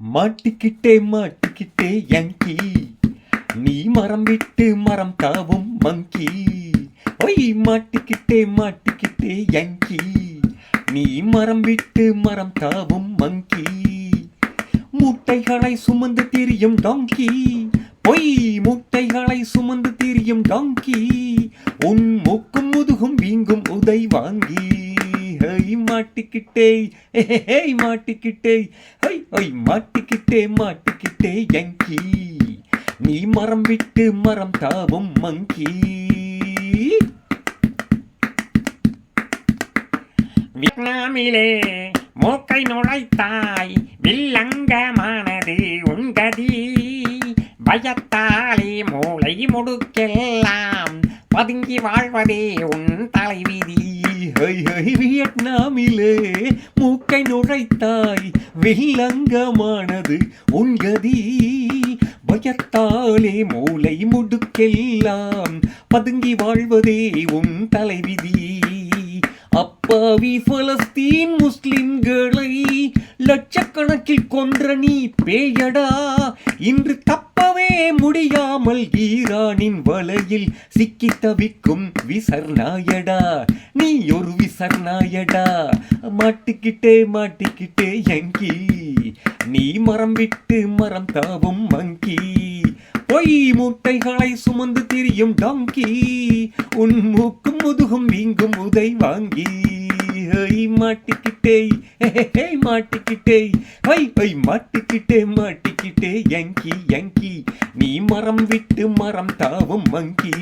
மாட்டிக்கிட்டே மாட்டிக்கிட்டே யங்கி நீ மரம் விட்டு மரம் தாவும் மங்கி ஒய் மாட்டிக்கிட்டே மாட்டிக்கிட்டே யங்கி நீ மரம் விட்டு மரம் தாவும் மங்கி மூட்டைகளை சுமந்து திரியும் டாங்கி பொய் மூட்டைகளை சுமந்து திரியும் டாங்கி உன் மூக்கும் முதுகும் வீங்கும் உதை வாங்கி. ஹை மாட்டிக்கிட்டே ஹேய் மாட்டிக்கிட்டே. ஹை ஹை மாட்டிக்கிட்டே. மாட்டிக்கிட்டே யங்கி. நீ மரம் விட்டு மரம் தாவும் மங்கி. வியட்நாமிலே மூக்கை நுழைத்தாய் வில்லங்கமானது உங்கதி. பயத்தாலே மூளை முடுக்கெல்லாம் பதுங்கி வாழ்வதே உன் தலைவி. ஹை ஹை வியட்நாமிலே மூக்கை நுழைத்தாய் வில்லங்கமானது உன்கதி பயத்தாலே மூளை முடுக்கெல்லாம் பதுங்கி வாழ்வதே உன் தலைவிதி. அப்பாவி பலஸ்தீன் முஸ்லிம்களை லட்சக்கணக்கில் கொன்ற நீ பேயடா. இன்று தப்பவே முடியாமல் ஈரானின் வலையில் சிக்கி தவிக்கும் விசர்நாயடா. நீ ஒரு விசர்நாயடா. மாட்டிக்கிட்டே மாட்டிக்கிட்டே எங்கி. நீ மரம் விட்டு மரம் தாவும் மங்கி. பொய் மூட்டைகளை சுமந்து திரியும் டங்கி. உன் மூக்கும் முதுகும் வீங்கும் உதை வாங்கி. ஹை மாட்டிக்கிட்டே ஹே மாட்டிக்கிட்டே ஹை ஹை மாட்டிக்கிட்டே. மாட்டிக்கிட்டே யங்கி யங்கி. நீ மரம் விட்டு மரம் தாவும் மங்கி